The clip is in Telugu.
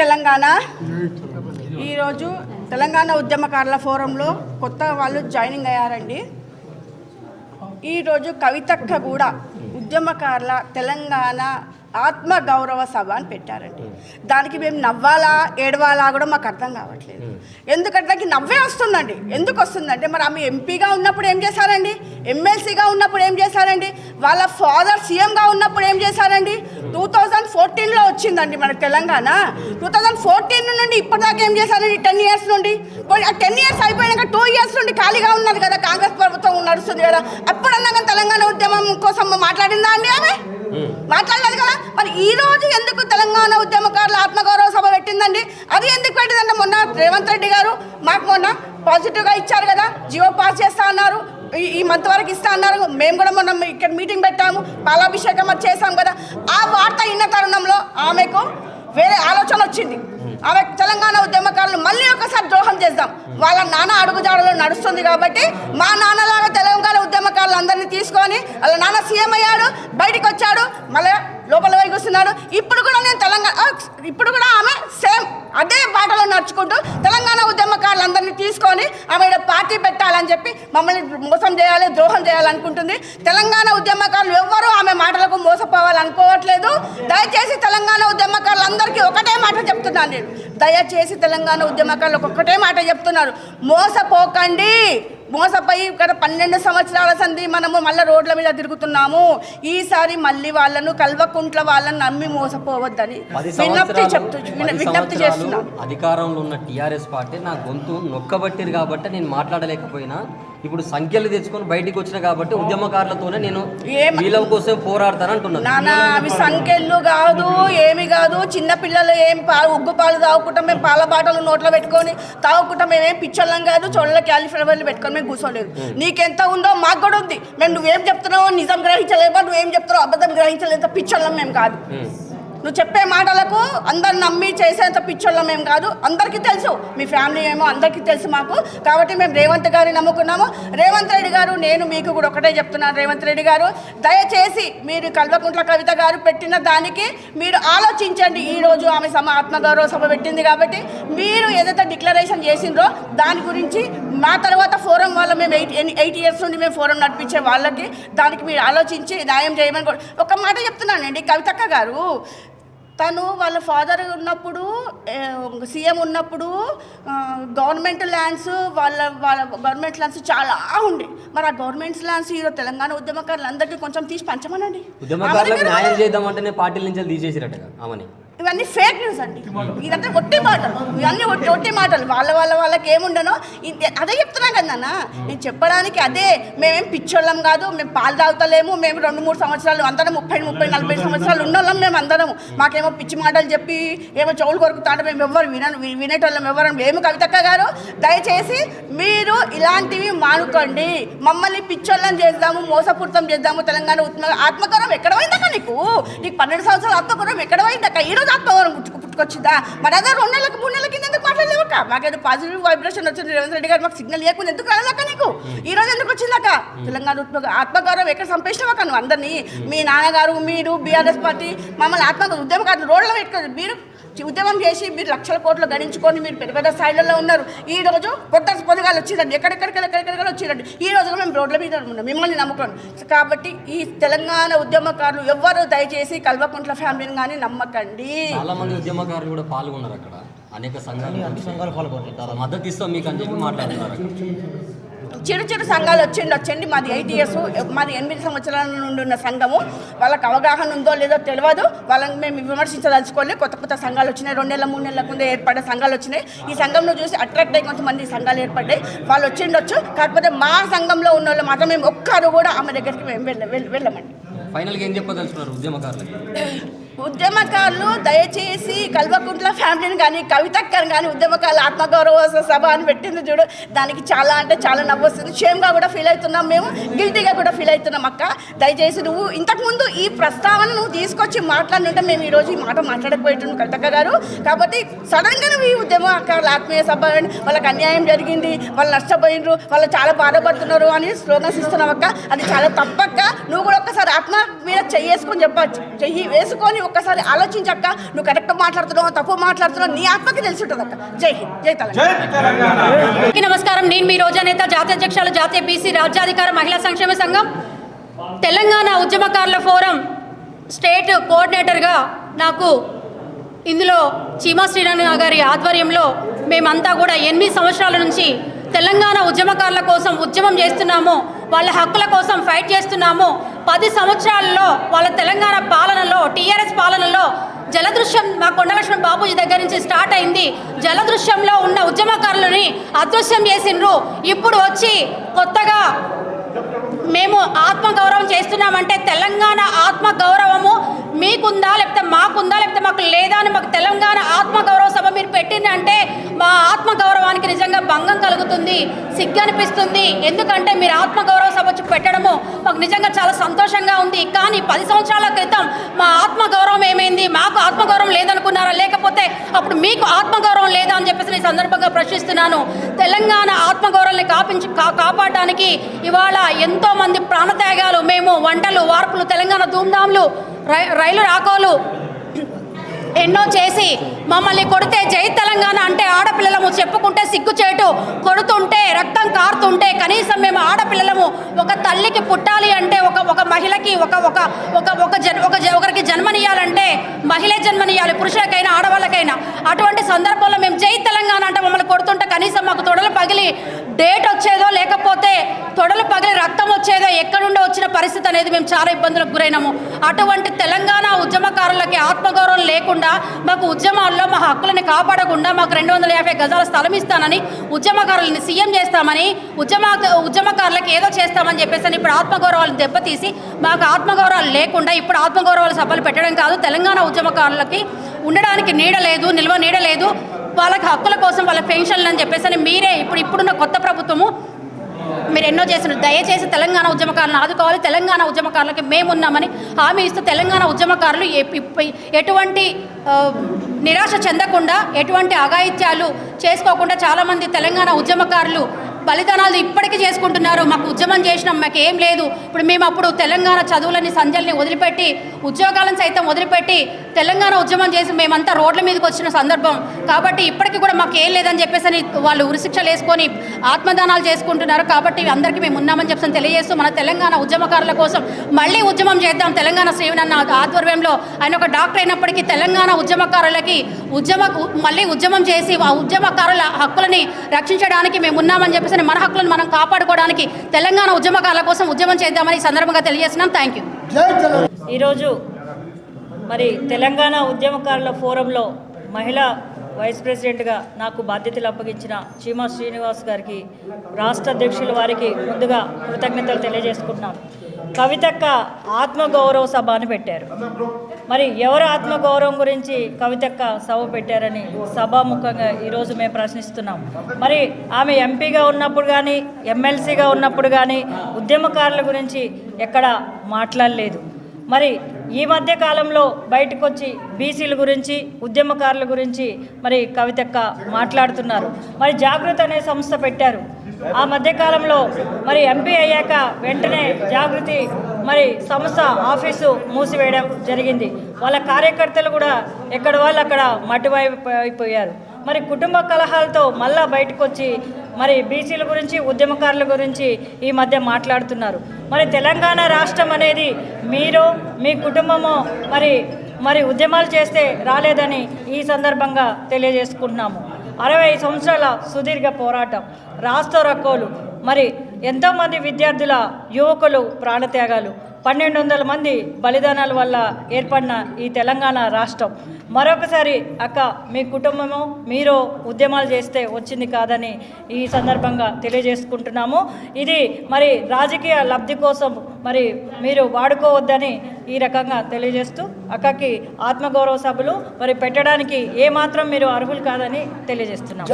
తెలంగాణ. ఈరోజు తెలంగాణ ఉద్యమకారుల ఫోరంలో కొత్త వాళ్ళు జాయినింగ్ అయ్యారండి. ఈరోజు కవితక్క కూడా ఉద్యమకారుల తెలంగాణ ఆత్మ గౌరవ సభ అని పెట్టారండి. దానికి మేము నవ్వాలా ఏడవాలా కూడా మాకు అర్థం కావట్లేదు. ఎందుకంటే నాకు నవ్వే వస్తుందండి. ఎందుకు వస్తుందంటే మరి ఆమె ఎంపీగా ఉన్నప్పుడు ఏం చేశారండి? ఎమ్మెల్సీగా ఉన్నప్పుడు ఏం చేశారండి? వాళ్ళ ఫాదర్ సీఎంగా ఉన్నప్పుడు ఏం చేశారండి? టూ థౌజండ్ ఫోర్టీన్లో వచ్చిందండి మన తెలంగాణ. టూ థౌజండ్ ఫోర్టీన్ నుండి ఇప్పటిదాకా ఏం చేశారండి టెన్ ఇయర్స్ నుండి? టెన్ ఇయర్స్ అయిపోయినాక టూ ఇయర్స్ నుండి ఖాళీగా ఉన్నది కదా కాంగ్రెస్ ప్రభుత్వం నడుస్తుంది కదా. అప్పుడన్నా కానీ తెలంగాణ ఉద్యమం కోసం మాట్లాడిందా అండి ఆమె? మాట్లాడలేదు కదా? మరి ఈ రోజు ఎందుకు తెలంగాణ ఉద్యమకారుల ఆత్మగౌరవ సభ పెట్టిందండి? అది ఎందుకు పెట్టిందంటే మొన్న రేవంత్ రెడ్డి గారు మాకు మొన్న పాజిటివ్గా ఇచ్చారు కదా. జియో పాస్ చేస్తా అన్నారు. ఈ- మంత్ వరకు ఇస్తా అన్నారు. మేము కూడా మొన్న ఇక్కడ మీటింగ్ పెట్టాము. పాలాభిషేకం చేసాం కదా. ఆ వార్త ఇన్న తరుణంలో ఆమెకు వేరే ఆలోచన వచ్చింది. ఆమె తెలంగాణ ఉద్యమకారులు మళ్ళీ ఒకసారి ద్రోహం చేద్దాం. వాళ్ళ నాన్న అడుగుజాడలో నడుస్తుంది కాబట్టి మా నాన్నలాగా తెలంగాణ ఉద్యమకారులు అందరినీ తీసుకొని వాళ్ళ నాన్న సీఎం అయ్యాడు బయటికి వచ్చాడు మళ్ళీ లోపల వైపు వస్తున్నాడు ఇప్పుడు కూడా నేను తెలంగాణ ఇప్పుడు కూడా ఆమె సేమ్ అదే బాటలో నడుచుకుంటూ తెలంగాణ ఉద్యమకారులందరినీ తీసుకొని ఆమె ఈడ పార్టీ పెట్టాలని చెప్పి మమ్మల్ని మోసం చేయాలి ద్రోహం చేయాలనుకుంటుంది. తెలంగాణ ఉద్యమకారులు ఎవ్వరూ ఆమె మాటలకు మోసపోవాలనుకోవట్లేదు. దయచేసి తెలంగాణ ఉద్యమకారులందరికీ ఒకటే మాట చెప్తున్నాను నేను. దయచేసి తెలంగాణ ఉద్యమకారులకు ఒకటే మాట చెప్తున్నారు. మోసపోకండి. మోసపోయి ఇక్కడ పన్నెండు సంవత్సరాల సంది మనము మళ్ళీ రోడ్ల మీద తిరుగుతున్నాము. ఈసారి మళ్ళీ వాళ్ళను కల్వకుంట్ల వాళ్ళని నమ్మి మోసపోవద్దని విజ్ఞప్తి చెప్తూ విజ్ఞప్తి సంవత్సరాలు చేస్తున్నాం. అధికారంలో ఉన్న టీఆర్ఎస్ పార్టీ నా గొంతు నొక్కబట్టిరు కాబట్టి నేను మాట్లాడలేకపోయినా. ఇప్పుడు సంఖ్యలు తెచ్చుకొని బయటికి వచ్చిన కాబట్టి ఉద్యమకారులతోనే నేను వీళ్ళ కోసం పోరాడతానంటున్నాను నానా అవి సంఖ్యలు కాదు ఏమి కాదు. చిన్న పిల్లలు ఏం ఉగ్గు పాలు తాగుకుంటాం మేము పాల బాటలు నోట్లో పెట్టుకొని తాగుకుంటాం. మేమేం పిచ్చోళ్ళం కాదు చోళ్ళ క్యాలిఫ్లవర్లు పెట్టుకొని మేము కూర్చోలేదు. నీకెంత ఉందో మాకు కూడా ఉంది. మేము నువ్వేం చెప్తున్నావో నిజం గ్రహించలేమో నువ్వేం చెప్తున్నావు అబద్ధం గ్రహించలేదు పిచ్చోళ్ళం మేము కాదు. నువ్వు చెప్పే మాటలకు అందరు నమ్మి చేసేంత పిచ్చోళ్ళం మేము కాదు. అందరికీ తెలుసు. మీ ఫ్యామిలీ ఏమో అందరికీ తెలుసు మాకు. కాబట్టి మేము రేవంత్ గారిని నమ్ముకున్నాము. రేవంత్ రెడ్డి గారు నేను మీకు కూడా ఒకటే చెప్తున్నాను రేవంత్ రెడ్డి గారు. దయచేసి మీరు కల్వకుంట్ల కవిత గారు పెట్టిన దానికి మీరు ఆలోచించండి. ఈ రోజు ఆమె సమ ఆత్మగౌరవ సభ పెట్టింది కాబట్టి మీరు ఏదైతే డిక్లరేషన్ చేసిండ్రో దాని గురించి మా తర్వాత ఫోరం వాళ్ళ మేము ఎయిట్ ఎయిట్ ఇయర్స్ నుండి మేము ఫోరం నడిపించే వాళ్ళకి దానికి మీరు ఆలోచించి న్యాయం చేయమని కూడా ఒక మాట చెప్తున్నానండి. కవితక్క గారు తను వాళ్ళ ఫాదర్ ఉన్నప్పుడు సీఎం ఉన్నప్పుడు గవర్నమెంట్ ల్యాండ్స్ వాళ్ళ వాళ్ళ గవర్నమెంట్ ల్యాండ్స్ చాలా ఉండే. మరి ఆ గవర్నమెంట్ ల్యాండ్స్ ఈరోజు తెలంగాణ ఉద్యమకారులందరికీ కొంచెం తీసి పంచమనండి. ఉద్యమకారులకు న్యాయం చేద్దామంటేనే పార్టీల నుంచి తీసేసిరట ఆమెని. ఇవన్నీ ఫేక్ న్యూస్ అండి. ఇదంతా ఒట్టి మాటలు. ఇవన్నీ ఒట్టి ఒట్టి మాటలు. వాళ్ళ వాళ్ళ వాళ్ళకి ఏముండనో ఇది- అదే చెప్తున్నా కదా నేను చెప్పడానికి అదే. మేమేం పిచ్చోళ్ళం కాదు. మేము పాలు తాగుతలేము. మేము రెండు మూడు సంవత్సరాలు అందరం ముప్పై ముప్పై నలభై సంవత్సరాలు ఉన్నోళ్ళం మేము అందరం మాకేమో పిచ్చి మాటలు చెప్పి ఏమో చెవులు కొరుకుతాడు మేము ఎవ్వరు విన వినేటోళ్ళం ఎవరు మేము కవితక్క గారు దయచేసి మీరు ఇలాంటివి మానుకోండి. మమ్మల్ని పిచ్చోళ్ళం చేద్దాము మోసపూరితం చేద్దాము తెలంగాణ ఉత్మ ఆత్మగౌరవం ఎక్కడ పోయిందక్క నీకు? నీకు పన్నెండు సంవత్సరాలు ఆత్మగౌరవం ఎక్కడ పోయిందక్క? ఈరోజు ఆత్మగౌరవం పుట్టుకు పుట్టుకొచ్చిందా? మరి అదే రెండు నెలలకు మూడు నెలల కింద ఎందుకు మాట్లాడలేవక్క మాకేదో పాజిటివ్ వైబ్రేషన్ వచ్చింది. రేవంత్ రెడ్డి గారు మాకు సిగ్నల్ లేకుండా ఎందుకు రాలేదక్క నీకు? ఈ రోజు వచ్చిందక్క. తెలంగాణ ఆత్మగౌరవం ఎక్కడ సంపేసినావక్క నువ్వు అందరినీ? మీ నాన్నగారు మీరు బీఆర్ఎస్ పార్టీ మమ్మల్ని ఆత్మ ఉద్యమకారులు రోడ్లో పెట్టుకోండి మీరు ఉద్యమం చేసి మీరు లక్షల కోట్లు గణించుకొని మీరు పెద్ద పెద్ద స్థాయిలలో ఉన్నారు. ఈ రోజు పొద్దు పొద్దుగాలు వచ్చిందండి ఎక్కడెక్కడికి ఎక్కడెక్కడ వచ్చిందండి ఈ రోజు మేము రోడ్ల మీద ఉన్నాం. మిమ్మల్ని నమ్ముకోండి కాబట్టి ఈ తెలంగాణ ఉద్యమకారులు ఎవ్వరు దయచేసి కల్వకుంట్ల ఫ్యామిలీని కానీ నమ్మకండి. చాలా మంది ఉద్యమకారులు కూడా పాల్గొన్నారు అక్కడ. అనేక సంఘాలు సంఘాలు పాల్గొన్నారు. మద్దతు ఇస్తాం మీకు అని చెప్పి మాట్లాడుతున్నారు. చిరు చిరు సంఘాలు వచ్చిండొచ్చండి మాది ఎయిట్ ఇయర్స్ మాది ఎనిమిది సంవత్సరాల నుండి ఉన్న సంఘము. వాళ్ళకి అవగాహన ఉందో లేదో తెలియదు. వాళ్ళని మేము విమర్శించదలుచుకోలేదు. కొత్త కొత్త సంఘాలు వచ్చినాయి. రెండు నెలల మూడు నెలల ముందే ఏర్పడే సంఘాలు వచ్చినాయి. ఈ సంఘంలో చూసి అట్రాక్ట్ అయ్యి కొంతమంది సంఘాలు ఏర్పడ్డాయి. వాళ్ళు వచ్చిండొచ్చు. కాకపోతే మా సంఘంలో ఉన్న వాళ్ళు మాత్రం మేము ఒక్కరు కూడా ఆమె దగ్గరికి మేము వెళ్ళ వెళ్ళమండి. ఫైనల్గా ఏం చెప్పదలుచుకున్నారు ఉద్యమకారులకి? ఉద్యమకారులు దయచేసి కల్వకుంట్ల ఫ్యామిలీని కానీ కవితక్కని కానీ ఉద్యమకారుల ఆత్మగౌరవ సభ అని పెట్టింది చూడు. దానికి చాలా అంటే చాలా నవ్వు వస్తుంది షేమ్గా కూడా ఫీల్ అవుతున్నాం మేము. గిల్టీగా కూడా ఫీల్ అవుతున్నాం అక్క. దయచేసి నువ్వు ఇంతకుముందు ఈ ప్రస్తావన నువ్వు తీసుకొచ్చి మాట్లాడినట్టే మేము ఈరోజు ఈ మాట మాట్లాడకపోయేటం కవితక్క గారు. కాబట్టి సడన్గా నువ్వు ఈ ఉద్యమకారుల ఆత్మీయ సభ అని వాళ్ళకి అన్యాయం జరిగింది. వాళ్ళు నష్టపోయినరు వాళ్ళు చాలా బాధపడుతున్నారు అని స్లోగన్స్ ఇస్తున్నావు అక్క. అది చాలా తప్పక్క. నువ్వు కూడా ఒక్కసారి ఆత్మ మీద చెయ్యేసుకొని చెప్పచ్చు చెయ్యి వేసుకొని ఒక్కసారి ఆలోచించక్క నువ్వు కరెక్ట్ మాట్లాడుతున్నావు తప్పు మాట్లాడుతున్నావు నీ ఆత్మకి తెలిసి ఉంటుంది అక్క జై హింద్ జై తెలంగాణ. నమస్కారం. నేను మీ రోజా నేత జాతీయ అధ్యక్షులు జాతీయ బీసీ రాజ్యాధికార మహిళా సంక్షేమ సంఘం తెలంగాణ ఉద్యమకారుల ఫోరం స్టేట్ కోఆర్డినేటర్గా నాకు ఇందులో చీమా శ్రీనారాయణ గారి ఆధ్వర్యంలో మేమంతా కూడా ఎనిమిది సంవత్సరాల నుంచి తెలంగాణ ఉద్యమకారుల కోసం ఉద్యమం చేస్తున్నాము. వాళ్ళ హక్కుల కోసం ఫైట్ చేస్తున్నాము. పది సంవత్సరాల్లో వాళ్ళ తెలంగాణ పాలనలో టీఆర్ఎస్ పాలనలో జలదృశ్యం మా కొండలక్ష్మణ్ బాబుజీ దగ్గర నుంచి స్టార్ట్ అయింది. జలదృశ్యంలో ఉన్న ఉద్యమకారులని అదృశ్యం చేసిండ్రు. ఇప్పుడు వచ్చి కొత్తగా మేము ఆత్మగౌరవం చేస్తున్నామంటే తెలంగాణ ఆత్మగౌరవము మీకుందా లేకపోతే మాకుందా లేకపోతే మాకు లేదా అని మాకు తెలంగాణ ఆత్మగౌరవం మీరు పెట్టిందంటే మా ఆత్మగౌరవానికి నిజంగా భంగం కలుగుతుంది సిగ్గు అనిపిస్తుంది ఎందుకంటే మీరు ఆత్మగౌరవ సభ పెట్టడము మాకు నిజంగా చాలా సంతోషంగా ఉంది. కానీ పది సంవత్సరాల క్రితం మా ఆత్మగౌరవం ఏమైంది? మాకు ఆత్మగౌరవం లేదనుకున్నారా? లేకపోతే అప్పుడు మీకు ఆత్మగౌరవం లేదా అని చెప్పేసి నేను ఈ సందర్భంగా ప్రశ్నిస్తున్నాను. తెలంగాణ ఆత్మగౌరవాన్ని కాపించి కా కాపాడడానికి ఇవాళ ఎంతో మంది ప్రాణత్యాగాలు మేము వంటలు వార్పులు తెలంగాణ ధూమ్ధాంలు రై రైలు రాకోలు ఎన్నో చేసి మమ్మల్ని కొడితే జై తెలంగాణ అంటే ఆడపిల్లలము చెప్పుకుంటే సిగ్గుచేటు కొడుతుంటే రక్తం కారుతుంటే కనీసం మేము ఆడపిల్లలము ఒక తల్లికి పుట్టాలి అంటే ఒక ఒక మహిళకి ఒక ఒక ఒక ఒక జన్ ఒక ఒకరికి జన్మనియాలంటే మహిళే జన్మనియాలి పురుషులకైనా ఆడవాళ్ళకైనా. అటువంటి సందర్భంలో మేము జై తెలంగాణ అంటే మమ్మల్ని కొడుతుంటే కనీసం మాకు తొడలు పగిలి డేట్ వచ్చేదో లేకపోతే తొడలు పగిలి రక్తం వచ్చేదో ఎక్కడుండో వచ్చిన పరిస్థితి అనేది మేము చాలా ఇబ్బందులకు గురైనాము. అటువంటి తెలంగాణ ఉద్యమకారులకి ఆత్మగౌరవం లేకుండా మాకు ఉద్యమాల్లో మా హక్కులని కాపాడకుండా మాకు రెండు వందల యాభై గజాల స్థలం ఇస్తానని ఉద్యమకారులని సీఎం చేస్తామని ఉద్యమ ఉద్యమకారులకు ఏదో చేస్తామని చెప్పేసి అని ఇప్పుడు ఆత్మగౌరవాలను దెబ్బతీసి మాకు ఆత్మగౌరవాలు లేకుండా ఇప్పుడు ఆత్మగౌరవాలు సభలు పెట్టడం కాదు. తెలంగాణ ఉద్యమకారులకి ఉండడానికి నీడ లేదు నిల్వ నీడ లేదు. వాళ్ళకి హక్కుల కోసం వాళ్ళ పెన్షన్లు అని చెప్పేసి అని మీరే ఇప్పుడు ఇప్పుడున్న కొత్త ప్రభుత్వము మీరు ఎన్నో చేసిన దయచేసి తెలంగాణ ఉద్యమకారులను ఆదుకోవాలి. తెలంగాణ ఉద్యమకారులకి మేమున్నామని హామీ ఇస్తూ తెలంగాణ ఉద్యమకారులు ఎటువంటి నిరాశ చెందకుండా ఎటువంటి అఘాయిత్యాలు చేసుకోకుండా చాలామంది తెలంగాణ ఉద్యమకారులు బలిదానాలు ఇప్పటికీ చేసుకుంటున్నారు. మాకు ఉద్యమం చేసినాం మాకు ఏం లేదు. ఇప్పుడు మేము అప్పుడు తెలంగాణ చదువులని సంజల్ని వదిలిపెట్టి ఉద్యోగాలను సైతం వదిలిపెట్టి తెలంగాణ ఉద్యమం చేసి మేమంతా రోడ్ల మీదకి వచ్చిన సందర్భం. కాబట్టి ఇప్పటికీ కూడా మాకు ఏం లేదని చెప్పేసి అని వాళ్ళు ఉరిశిక్షలు వేసుకొని ఆత్మదానాలు చేసుకుంటున్నారు. కాబట్టి అందరికీ మేము ఉన్నామని చెప్పి తెలియజేస్తూ మన తెలంగాణ ఉద్యమకారుల కోసం మళ్ళీ ఉద్యమం చేద్దాం. తెలంగాణ శ్రీవనన్న ఆధ్వర్యంలో ఆయన ఒక డాక్టర్ అయినప్పటికీ తెలంగాణ ఉద్యమకారులకి ఉద్యమ మళ్ళీ ఉద్యమం చేసి ఆ ఉద్యమకారుల హక్కులని రక్షించడానికి మేము ఉన్నామని చెప్పేసి మన హక్కులను మనం కాపాడుకోవడానికి తెలంగాణ ఉద్యమకారుల కోసం ఉద్యమం చేద్దామని సందర్భంగా తెలియజేస్తున్నాం. థ్యాంక్ యూ ఈరోజు మరి తెలంగాణ ఉద్యమకారుల ఫోరంలో మహిళా వైస్ ప్రెసిడెంట్గా నాకు బాధ్యతలు అప్పగించిన చీమా శ్రీనివాస్ గారికి రాష్ట్ర అధ్యక్షుల వారికి ముందుగా కృతజ్ఞతలు తెలియజేసుకుంటున్నాను. కవితక్క ఆత్మగౌరవ సభ అని పెట్టారు. మరి ఎవరు ఆత్మగౌరవం గురించి కవితక్క సభ పెట్టారని సభాముఖంగా ఈరోజు మేము ప్రశ్నిస్తున్నాం. మరి ఆమె ఎంపీగా ఉన్నప్పుడు కానీ ఎమ్మెల్సీగా ఉన్నప్పుడు కానీ ఉద్యమకారుల గురించి ఎక్కడ మాట్లాడలేదు. మరి ఈ మధ్య కాలంలో బయటకు వచ్చి బీసీల గురించి ఉద్యమకారుల గురించి మరి కవితక్క మాట్లాడుతున్నారు. మరి జాగృతి అనే సంస్థ పెట్టారు. ఆ మధ్య కాలంలో మరి ఎంపీ అయ్యాక వెంటనే జాగృతి మరి సంస్థ ఆఫీసు మూసివేయడం జరిగింది. వాళ్ళ కార్యకర్తలు కూడా ఎక్కడ వాళ్ళు అక్కడ మట్టివైపోయారు మరి కుటుంబ కలహాలతో మళ్ళా బయటకు వచ్చి మరి బీసీల గురించి ఉద్యమకారుల గురించి ఈ మధ్య మాట్లాడుతున్నారు. మరి తెలంగాణ రాష్ట్రం అనేది మీరు మీ కుటుంబము మరి మరి ఉద్యమాలు చేస్తే రాలేదని ఈ సందర్భంగా తెలియజేసుకుంటున్నాము. అరవై సంవత్సరాల సుదీర్ఘ పోరాటం రాస్తో రక్కోలు. మరి ఎంతోమంది విద్యార్థుల యువకులు ప్రాణత్యాగాలు. పన్నెండు వందల మంది బలిదానాల వల్ల ఏర్పడిన ఈ తెలంగాణ రాష్ట్రం. మరొకసారి అక్క మీ కుటుంబము మీరు ఉద్యమాలు చేస్తే వచ్చింది కాదని ఈ సందర్భంగా తెలియజేసుకుంటున్నాము. ఇది మరి రాజకీయ లబ్ధి కోసం మరి మీరు వాడుకోవద్దని ఈ రకంగా తెలియజేస్తూ అక్కకి ఆత్మగౌరవ సభలు మరి పెట్టడానికి ఏమాత్రం మీరు అర్హులు కాదని తెలియజేస్తున్నాము.